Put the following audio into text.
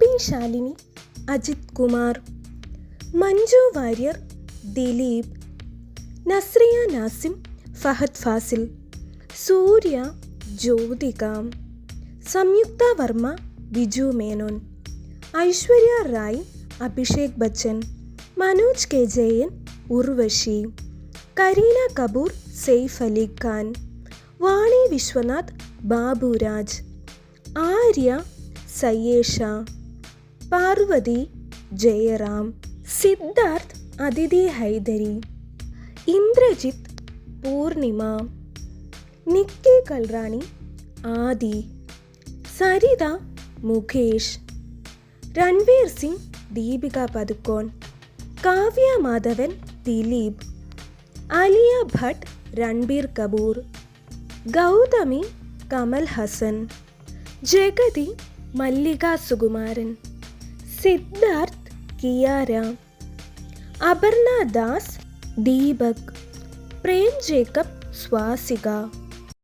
Surabhi Shalini Ajith Kumar Manju Warrier Dileep Nazriya Nazim Fahadh Faasil Surya Jyothika Samyuktha Varma Biju Menon Aishwarya Rai Abhishek Bachchan Manoj K Jayan Urvashi Kareena Kapoor Saif Ali Khan Vani Viswanath Baburaj Arya Sayyeshaa Parvathy Jayaram Siddharth Aditi Hydari Indrajith Poornima Nikki Galrani Aadhi Saritha Mukesh Ranveer Singh Deepika Padukone Kavya Madhavan Dileep Alia Bhatt Ranbir Kapoor Gautami Kamal Haasan Jagathy Mallika Sukumaran. Siddharth Kiara. Aparna Das Deepak. Prem Jacob Swasika.